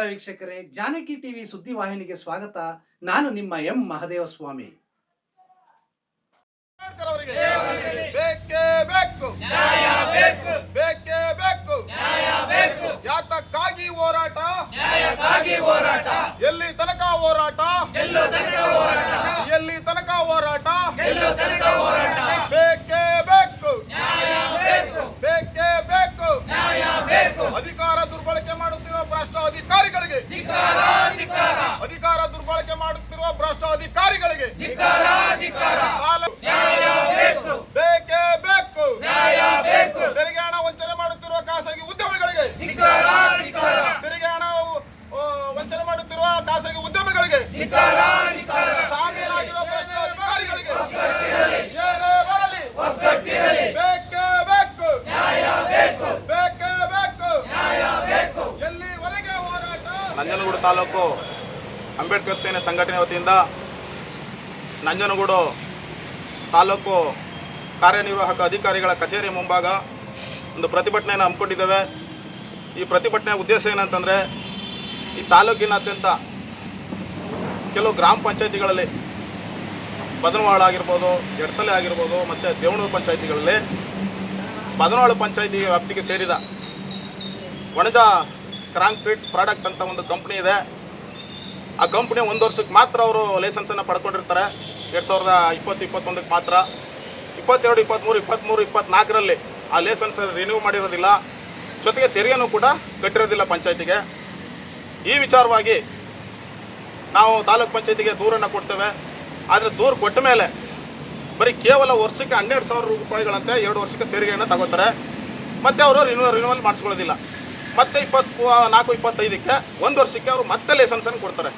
ನಮಸ್ಕಾರ ವೀಕ್ಷಕರೇ. ಜಾನಕಿ ಟಿವಿ ಸುದ್ದಿವಾಹಿನಿಗೆ ಸ್ವಾಗತ. ನಾನು ನಿಮ್ಮ ಎಂ ಮಹದೇವ ಸ್ವಾಮಿ ಎಲ್ಲಿ ತನಕ ಬೇಕೇ ಬೇಕು ಬೇಕೇ. ಬೇಕು ಯಾತಕ್ಕಾಗಿ ಹೋರಾಟ. ಎಲ್ಲಿ ತನಕ ಹೋರಾಟ. ಎಲ್ಲಿ ತನಕ ಹೋರಾಟ ಬೇಕೇ ಬೇಕು ಬೇಕೇ ಬೇಕು ಅಧಿಕಾರ ದುರ್ಬಳಕೆ ಮಾಡುತ್ತಿರುವ ಭ್ರಷ್ಟ ಅಧಿಕಾರಿಗಳಿಗೆ ಅಧಿಕಾರ ದುರ್ಬಳಕೆ ಮಾಡುತ್ತಿರುವ ಭ್ರಷ್ಟ ಅಧಿಕಾರಿಗಳಿಗೆ ಕಾಲ ಬೇಕೇ ಬೇಕು ತೆರಿಗೆ ಹಣ ವಂಚನೆ ಮಾಡುತ್ತಿರುವ ಖಾಸಗಿ ಉದ್ಯಮಿಗಳಿಗೆ ತೆರಿಗೆ ಹಣ ಆ, ವಂಚನೆ ಮಾಡುತ್ತಿರುವ ಖಾಸಗಿ ಉದ್ಯಮಿಗಳಿಗೆ ಸಾಮೀಲಾಗಿರುವ ಭ್ರಷ್ಟ ಅಧಿಕಾರಿಗಳಿಗೆ ಏನೇ ಬರಲಿ ಬೇಕೇ ಬೇಕು ಬೇಕೇ ಬೇಕು ಎಲ್ಲಿವರೆಗೆ ಹೋರಾಟ ನಂಜನಗೂಡು ತಾಲೂಕು ಅಂಬೇಡ್ಕರ್ ಸೇನೆ ಸಂಘಟನೆ ವತಿಯಿಂದ ನಂಜನಗೂಡು ತಾಲೂಕು ಕಾರ್ಯನಿರ್ವಾಹಕ ಅಧಿಕಾರಿಗಳ ಕಚೇರಿ ಮುಂಭಾಗ ಒಂದು ಪ್ರತಿಭಟನೆಯನ್ನು ಹಮ್ಮಿಕೊಂಡಿದ್ದೇವೆ. ಈ ಪ್ರತಿಭಟನೆಯ ಉದ್ದೇಶ ಏನಂತಂದರೆ, ಈ ತಾಲೂಕಿನಾದ್ಯಂತ ಕೆಲವು ಗ್ರಾಮ ಪಂಚಾಯಿತಿಗಳಲ್ಲಿ ಬದನವಾಳ ಆಗಿರ್ಬೋದು, ಎಡ್ತಲೆ ಆಗಿರ್ಬೋದು, ಮತ್ತು ದೇವನೂರು ಪಂಚಾಯಿತಿಗಳಲ್ಲಿ ಬದನವಾಳ ಪಂಚಾಯಿತಿ ವ್ಯಾಪ್ತಿಗೆ ಸೇರಿದ ವಣಜ ಕಾಂಕ್ರೀಟ್ ಪ್ರಾಡಕ್ಟ್ ಅಂತ ಒಂದು ಕಂಪ್ನಿ ಇದೆ. ಆ ಕಂಪ್ನಿ ಒಂದು ವರ್ಷಕ್ಕೆ ಮಾತ್ರ ಅವರು ಲೈಸೆನ್ಸನ್ನು ಪಡ್ಕೊಂಡಿರ್ತಾರೆ. ಎರಡು ಸಾವಿರದ ಇಪ್ಪತ್ತು, ಇಪ್ಪತ್ತೊಂದಕ್ಕೆ ಮಾತ್ರ. ಇಪ್ಪತ್ತೆರಡು ಇಪ್ಪತ್ತ್ಮೂರು ಇಪ್ಪತ್ತ್ಮೂರು ಇಪ್ಪತ್ತ್ನಾಲ್ಕರಲ್ಲಿ ಆ ಲೈಸೆನ್ಸ್ ರಿನ್ಯೂ ಮಾಡಿರೋದಿಲ್ಲ. ಜೊತೆಗೆ ತೆರಿಗೆನೂ ಕೂಡ ಕಟ್ಟಿರೋದಿಲ್ಲ ಪಂಚಾಯತಿಗೆ. ಈ ವಿಚಾರವಾಗಿ ನಾವು ತಾಲೂಕ್ ಪಂಚಾಯತಿಗೆ ದೂರನ್ನು ಕೊಡ್ತೇವೆ. ಆದರೆ ದೂರು ಕೊಟ್ಟ ಮೇಲೆ ಬರೀ ಕೇವಲ ವರ್ಷಕ್ಕೆ ಹನ್ನೆರಡು ಸಾವಿರ ರೂಪಾಯಿಗಳಂತೆ ಎರಡು ವರ್ಷಕ್ಕೆ ತೆರಿಗೆಯನ್ನು ತಗೋತಾರೆ. ಮತ್ತು ಅವರು ರಿನ್ಯೂ ರಿನ್ಯೂವಲ್ ಮಾಡಿಸ್ಕೊಳ್ಳೋದಿಲ್ಲ. ಮತ್ತೆ ಇಪ್ಪತ್ತು ನಾಲ್ಕು ಇಪ್ಪತ್ತೈದಕ್ಕೆ ಒಂದು ವರ್ಷಕ್ಕೆ ಅವರು ಮತ್ತೆ ಲೈಸೆನ್ಸನ್ನು ಕೊಡ್ತಾರೆ.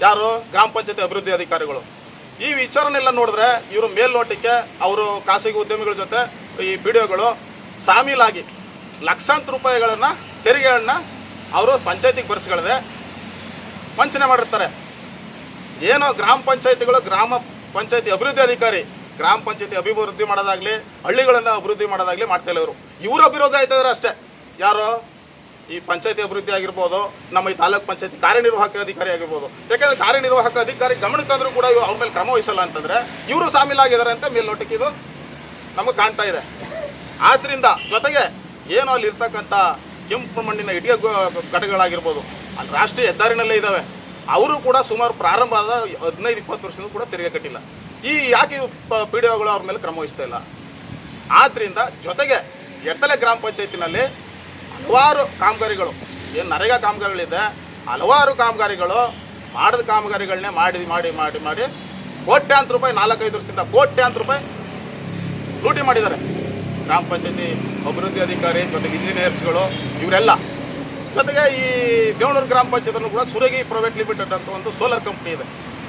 ಯಾರು? ಗ್ರಾಮ ಪಂಚಾಯತಿ ಅಭಿವೃದ್ಧಿ ಅಧಿಕಾರಿಗಳು. ಈ ವಿಚಾರನೆಲ್ಲ ನೋಡಿದ್ರೆ ಇವರು ಮೇಲ್ನೋಟಕ್ಕೆ ಅವರು ಖಾಸಗಿ ಉದ್ಯಮಿಗಳ ಜೊತೆ ಈ ವಿಡಿಯೋಗಳು ಸಾಮೀಲಾಗಿ ಲಕ್ಷಾಂತರ ರೂಪಾಯಿಗಳನ್ನು ತೆರಿಗೆಗಳನ್ನ ಅವರು ಪಂಚಾಯತಿಗೆ ಬರೆಸ್ಕೊಳ್ಳದೆ ವಂಚನೆ ಮಾಡಿರ್ತಾರೆ. ಏನೋ ಗ್ರಾಮ ಪಂಚಾಯತಿಗಳು, ಗ್ರಾಮ ಪಂಚಾಯತಿ ಅಭಿವೃದ್ಧಿ ಅಧಿಕಾರಿ, ಗ್ರಾಮ ಪಂಚಾಯತಿ ಅಭಿವೃದ್ಧಿ ಮಾಡೋದಾಗ್ಲಿ, ಹಳ್ಳಿಗಳನ್ನು ಅಭಿವೃದ್ಧಿ ಮಾಡೋದಾಗ್ಲಿ ಮಾಡ್ತಾ ಇಲ್ಲ ಇವರು. ಇವರು ಅಭಿವೃದ್ಧಿ ಆಯ್ತಾ ಅಷ್ಟೇ. ಯಾರು? ಈ ಪಂಚಾಯತಿ ಅಭಿವೃದ್ಧಿ ಆಗಿರ್ಬೋದು, ನಮ್ಮ ಈ ತಾಲೂಕ್ ಪಂಚಾಯತಿ ಕಾರ್ಯನಿರ್ವಾಹಕ ಅಧಿಕಾರಿ ಆಗಿರ್ಬೋದು. ಯಾಕಂದ್ರೆ ಕಾರ್ಯನಿರ್ವಾಹಕ ಅಧಿಕಾರಿ ಗಮನಕ್ಕೆ ತಂದರೂ ಕೂಡ ಅವ್ರ ಮೇಲೆ ಕ್ರಮ ವಹಿಸಲ್ಲ ಅಂತಂದ್ರೆ ಇವರು ಸಾಮೀಲಾಗಿದ್ದಾರೆ ಅಂತ ಮೇಲ್ನೋಟಕ್ಕೆ ಇದು ನಮಗೆ ಕಾಣ್ತಾ ಇದೆ. ಆದ್ರಿಂದ ಜೊತೆಗೆ ಏನು ಅಲ್ಲಿ ಇರ್ತಕ್ಕಂಥ ಕೆಂಪು ಮಣ್ಣಿನ ಇಡಿಗೆ ಘಟಕಗಳಾಗಿರ್ಬೋದು, ಅಲ್ಲಿ ರಾಷ್ಟ್ರೀಯ ಹೆದ್ದಾರಿನಲ್ಲೇ ಇದ್ದಾವೆ. ಅವರು ಕೂಡ ಸುಮಾರು ಪ್ರಾರಂಭ ಆದ ಹದಿನೈದು, ಇಪ್ಪತ್ತು ವರ್ಷದಿಂದ ಕೂಡ ತೆರಿಗೆ ಕಟ್ಟಿಲ್ಲ. ಈ ಯಾಕೆ ಪಿ ಡಿ ಒಗಳು ಅವ್ರ ಮೇಲೆ ಕ್ರಮ ವಹಿಸ್ತಾ ಇಲ್ಲ? ಆದ್ದರಿಂದ ಜೊತೆಗೆ ಎತ್ತಲೆ ಗ್ರಾಮ ಪಂಚಾಯತಿನಲ್ಲಿ ಹಲವಾರು ಕಾಮಗಾರಿಗಳು. ಏನು ನರೇಗಾ ಕಾಮಗಾರಿಗಳಿದೆ, ಹಲವಾರು ಕಾಮಗಾರಿಗಳು, ಮಾಡಿದ ಕಾಮಗಾರಿಗಳನ್ನೇ ಮಾಡಿ ಮಾಡಿ ಮಾಡಿ ಮಾಡಿ ಕೋಟ್ಯಾಂತರ ರೂಪಾಯಿ, ನಾಲ್ಕೈದು ವರ್ಷದಿಂದ ಕೋಟ್ಯಾಂತರ ರೂಪಾಯಿ ಲೂಟಿ ಮಾಡಿದ್ದಾರೆ. ಗ್ರಾಮ ಪಂಚಾಯತಿ ಅಭಿವೃದ್ಧಿ ಅಧಿಕಾರಿ ಜೊತೆಗೆ ಇಂಜಿನಿಯರ್ಸ್ಗಳು, ಇವರೆಲ್ಲ. ಜೊತೆಗೆ ಈ ದೇವನೂರು ಗ್ರಾಮ ಪಂಚಾಯತ್ನೂ ಕೂಡ ಸುರಗಿ ಪ್ರೈವೇಟ್ ಲಿಮಿಟೆಡ್ ಅಂತ ಒಂದು ಸೋಲಾರ್ ಕಂಪ್ನಿ ಇದೆ.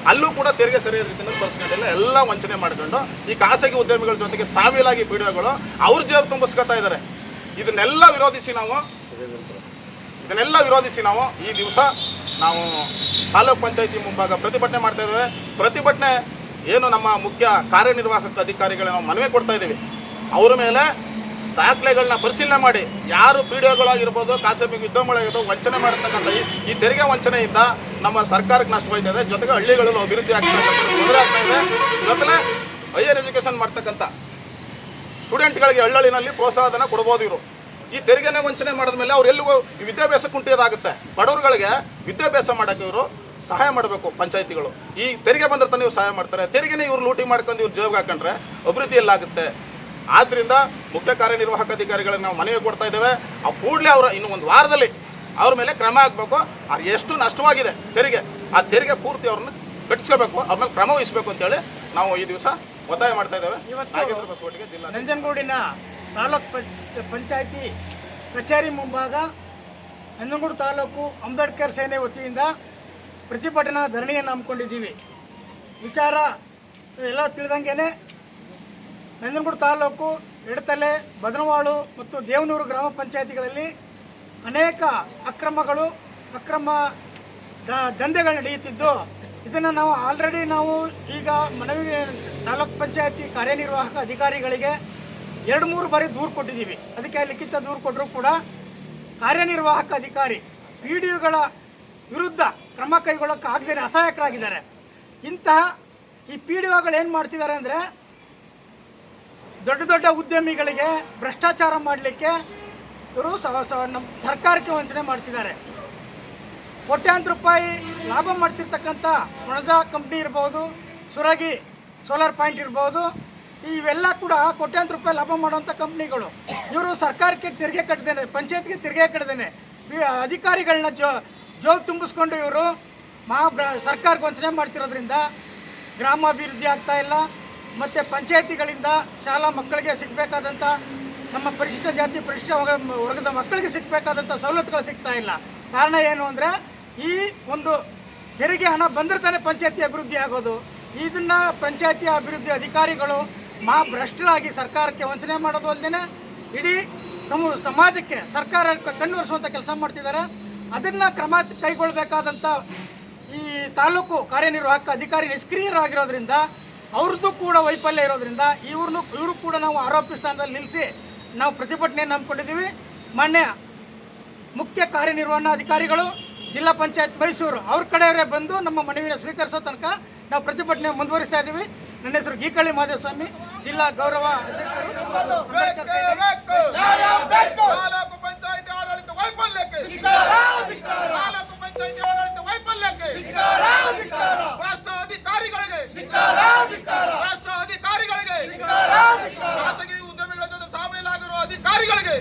ಅಲ್ಲೂ ಕೂಡ ತೆರಿಗೆ ಸರಿಯಾದ ರೀತಿಯಲ್ಲಿ ಬಳಸ್ಕೊಂಡಿಲ್ಲ ಎಲ್ಲ ವಂಚನೆ ಮಾಡ್ಕೊಂಡು ಈ ಖಾಸಗಿ ಉದ್ಯಮಿಗಳ ಜೊತೆಗೆ ಸಾಮೀಲಾಗಿ ಪೀಡಿಯೋಗಳು ಅವ್ರ ಜೇಬು ತುಂಬಿಸ್ಕೊತಾ ಇದ್ದಾರೆ. ಇದನ್ನೆಲ್ಲ ವಿರೋಧಿಸಿ ನಾವು, ಇದನ್ನೆಲ್ಲ ವಿರೋಧಿಸಿ ನಾವು ಈ ದಿವಸ ನಾವು ತಾಲೂಕ್ ಪಂಚಾಯತಿ ಮುಂಭಾಗ ಪ್ರತಿಭಟನೆ ಮಾಡ್ತಾ ಇದ್ದೇವೆ. ಪ್ರತಿಭಟನೆ ಏನು ನಮ್ಮ ಮುಖ್ಯ ಕಾರ್ಯನಿರ್ವಾಹಕ ಅಧಿಕಾರಿಗಳ ನಾವು ಮನವಿ ಕೊಡ್ತಾ ಇದ್ದೀವಿ. ಅವ್ರ ಮೇಲೆ ದಾಖಲೆಗಳನ್ನ ಪರಿಶೀಲನೆ ಮಾಡಿ, ಯಾರು ಪಿ ಡಿ ಒಗಳಾಗಿರ್ಬೋದು ಖಾಸಗಿ ಉದ್ಯಮಗಳಾಗಿರ್ಬೋದು ವಂಚನೆ ಮಾಡಿರ್ತಕ್ಕಂಥ ಈ- ತೆರಿಗೆ ವಂಚನೆಯಿಂದ ನಮ್ಮ ಸರ್ಕಾರಕ್ಕೆ ನಷ್ಟವಾಯ್ತಾ ಇದೆ. ಜೊತೆಗೆ ಹಳ್ಳಿಗಳಲ್ಲೂ ಅಭಿವೃದ್ಧಿ ಆಗ್ತಾ ಇದೆ ಜೊತೆಗೆ ಹೈಯರ್ ಎಜುಕೇಷನ್ ಮಾಡ್ತಕ್ಕಂಥ ಸ್ಟೂಡೆಂಟ್ಗಳಿಗೆ ಹಳ್ಳಿನಲ್ಲಿ ಪ್ರೋತ್ಸಾಹಧನ ಕೊಡ್ಬೋದು ಇವರು. ಈ ತೆರಿಗೆನೇ ವಂಚನೆ ಮಾಡಿದ್ಮೇಲೆ ಅವ್ರು ಎಲ್ಲಿಗೂ ವಿದ್ಯಾಭ್ಯಾಸ ಕುಂಠಿತರಾಗುತ್ತೆ ಬಡವರುಗಳಿಗೆ ವಿದ್ಯಾಭ್ಯಾಸ ಮಾಡೋಕ್ಕೆ ಇವರು ಸಹಾಯ ಮಾಡಬೇಕು ಪಂಚಾಯತಿಗಳು. ಈ ತೆರಿಗೆ ಬಂದ್ರೆ ತಾನೇ ಇವ್ರು ಸಹಾಯ ಮಾಡ್ತಾರೆ. ತೆರಿಗೆನೇ ಇವ್ರು ಲೂಟಿ ಮಾಡ್ಕೊಂಡು ಇವ್ರು ಜೇಬ್ಗೆ ಹಾಕೊಂಡ್ರೆ ಅಭಿವೃದ್ಧಿ ಎಲ್ಲಾಗುತ್ತೆ ಆದ್ದರಿಂದ ಮುಖ್ಯ ಕಾರ್ಯನಿರ್ವಾಹಕ ಅಧಿಕಾರಿಗಳಿಗೆ ನಾವು ಮನವಿ ಕೊಡ್ತಾ ಇದ್ದೇವೆ. ಆ ಕೂಡಲೇ ಅವರ ಇನ್ನು ಒಂದು ವಾರದಲ್ಲಿ ಅವ್ರ ಮೇಲೆ ಕ್ರಮ ಆಗಬೇಕು ಅವ್ರು ಎಷ್ಟು ನಷ್ಟವಾಗಿದೆ ತೆರಿಗೆ, ಆ ತೆರಿಗೆ ಪೂರ್ತಿ ಅವ್ರನ್ನ ಕಟ್ಟಿಸ್ಕೋಬೇಕು. ಅವ್ರ ಮೇಲೆ ಕ್ರಮ ವಹಿಸಬೇಕು ಅಂತೇಳಿ ನಾವು ಈ ದಿವಸ ಒತ್ತಾಯ ಮಾಡ್ತಾ ಇದ್ದಾವೆ. ನಾಗೇಂದ್ರ ಜಿಲ್ಲಾ ನಂಜನಗೂಡಿನ ತಾಲೂಕ್ ಪಂಚ- ಪಂಚಾಯತಿ ಕಚೇರಿ ಮುಂಭಾಗ ನಂಜನಗೂಡು ತಾಲೂಕು ಅಂಬೇಡ್ಕರ್ ಸೇನೆ ವತಿಯಿಂದ ಪ್ರತಿಭಟನಾ ಧರಣಿಯನ್ನು ಹಮ್ಮಿಕೊಂಡಿದ್ದೀವಿ. ವಿಚಾರ ಎಲ್ಲ ತಿಳಿದಂಗೆ ನಂಜನಗೂಡು ತಾಲೂಕು ಎಡತಲೆ ಬದನವಾಳು ಮತ್ತು ದೇವನೂರು ಗ್ರಾಮ ಪಂಚಾಯತಿಗಳಲ್ಲಿ ಅನೇಕ ಅಕ್ರಮಗಳು ಅಕ್ರಮ ದಂಧೆಗಳು ನಡೆಯುತ್ತಿದ್ದು ಇದನ್ನು ನಾವು ಆಲ್ರೆಡಿ ನಾವು ಈಗ ಮನವಿ ತಾಲೂಕ್ ಪಂಚಾಯತಿ ಕಾರ್ಯನಿರ್ವಾಹಕ ಅಧಿಕಾರಿಗಳಿಗೆ ಎರಡು ಮೂರು ಬಾರಿ ದೂರು ಕೊಟ್ಟಿದ್ದೀವಿ. ಅದಕ್ಕೆ ಲಿಖಿತ ದೂರು ಕೊಟ್ಟರೂ ಕೂಡ ಕಾರ್ಯನಿರ್ವಾಹಕ ಅಧಿಕಾರಿ ಪಿ ವಿರುದ್ಧ ಕ್ರಮ ಕೈಗೊಳ್ಳೋಕೆ ಆಗದೇ ಅಸಹಾಯಕರಾಗಿದ್ದಾರೆ. ಇಂತಹ ಈ ಪಿ ಡಿ ಒಗಳು ಏನು ಮಾಡ್ತಿದ್ದಾರೆ ಅಂದರೆ ದೊಡ್ಡ ದೊಡ್ಡ ಉದ್ಯಮಿಗಳಿಗೆ ಭ್ರಷ್ಟಾಚಾರ ಮಾಡಲಿಕ್ಕೆ ಇವರು ನಮ್ಮ ಸರ್ಕಾರಕ್ಕೆ ವಂಚನೆ ಮಾಡ್ತಿದ್ದಾರೆ. ಕೋಟ್ಯಾಂತರ ರೂಪಾಯಿ ಲಾಭ ಮಾಡ್ತಿರ್ತಕ್ಕಂಥ ಮೊಣಜಾ ಕಂಪ್ನಿ ಇರ್ಬೋದು, ಸುರಗಿ ಸೋಲಾರ್ ಪಾಯಿಂಟ್ ಇರ್ಬೋದು, ಇವೆಲ್ಲ ಕೂಡ ಕೋಟ್ಯಾಂತರ ರೂಪಾಯಿ ಲಾಭ ಮಾಡುವಂಥ ಕಂಪ್ನಿಗಳು. ಇವರು ಸರ್ಕಾರಕ್ಕೆ ತೆರಿಗೆ ಕಟ್ಟದೇನೆ ಪಂಚಾಯತ್ಗೆ ತೆರಿಗೆ ಕಟ್ಟದೇನೆ ಅಧಿಕಾರಿಗಳನ್ನ ಜೋ ಜೋಗ್ ತುಂಬಿಸ್ಕೊಂಡು ಇವರು ಮಹಾ ಸರ್ಕಾರಕ್ಕೆ ವಂಚನೆ ಮಾಡ್ತಿರೋದ್ರಿಂದ ಗ್ರಾಮಾಭಿವೃದ್ಧಿ ಆಗ್ತಾ ಇಲ್ಲ. ಮತ್ತು ಪಂಚಾಯತಿಗಳಿಂದ ಶಾಲಾ ಮಕ್ಕಳಿಗೆ ಸಿಗಬೇಕಾದಂಥ, ನಮ್ಮ ಪರಿಶಿಷ್ಟ ಜಾತಿ ಪರಿಶಿಷ್ಟ ವರ್ಗದ ಮಕ್ಕಳಿಗೆ ಸಿಗಬೇಕಾದಂಥ ಸವಲತ್ತುಗಳು ಸಿಗ್ತಾ ಇಲ್ಲ. ಕಾರಣ ಏನು ಅಂದರೆ ಈ ಒಂದು ತೆರಿಗೆ ಹಣ ಬಂದರೆ ತಾನೇ ಪಂಚಾಯತಿ ಅಭಿವೃದ್ಧಿ ಆಗೋದು. ಇದನ್ನ ಪಂಚಾಯತಿ ಅಭಿವೃದ್ಧಿ ಅಧಿಕಾರಿಗಳು ಮಾ ಭ್ರಷ್ಟರಾಗಿ ಸರ್ಕಾರಕ್ಕೆ ವಂಚನೆ ಮಾಡೋದು ಅಲ್ಲದೆ ಇಡೀ ಸಮೂ, ಸಮಾಜಕ್ಕೆ ಸರ್ಕಾರ ಕಣ್ಣುವರಿಸುವಂಥ ಕೆಲಸ ಮಾಡ್ತಿದ್ದಾರೆ. ಅದನ್ನು ಕ್ರಮ ಕೈಗೊಳ್ಳಬೇಕಾದಂಥ ಈ ತಾಲೂಕು ಕಾರ್ಯನಿರ್ವಾಹಕ ಅಧಿಕಾರಿ ನಿಷ್ಕ್ರಿಯರಾಗಿರೋದ್ರಿಂದ ಅವ್ರದ್ದು ಕೂಡ ವೈಫಲ್ಯ ಇರೋದ್ರಿಂದ ಇವ್ರನ್ನು, ಇವರು ಕೂಡ ನಾವು ಆರೋಪಿ ಸ್ಥಾನದಲ್ಲಿ ನಿಲ್ಲಿಸಿ ನಾವು ಪ್ರತಿಭಟನೆಯನ್ನು ಹಮ್ಮಿಕೊಂಡಿದ್ದೀವಿ ಮಾನ್ಯ ಮುಖ್ಯ ಕಾರ್ಯನಿರ್ವಹಣಾಧಿಕಾರಿಗಳು ಜಿಲ್ಲಾ ಪಂಚಾಯತ್ ಮೈಸೂರು ಅವ್ರ ಕಡೆಯವರೇ ಬಂದು ನಮ್ಮ ಮನವಿನ ಸ್ವೀಕರಿಸೋ ತನಕ ನಾವು ಪ್ರತಿಭಟನೆ ಮುಂದುವರಿಸ್ತಾ ಇದ್ದೀವಿ. ನನ್ನ ಹೆಸರು ಗೀಕಳ್ಳಿ ಮಾಧೇವಸ್ವಾಮಿ ಜಿಲ್ಲಾ ಗೌರವ ಅಧಿಕಾರಿಗಳಿಗೆ ಖಾಸಗಿ ಉದ್ಯಮಿಗಳ ಜೊತೆ ಸಾಮೀಲಾಗಿರುವ ಅಧಿಕಾರಿಗಳಿಗೆ.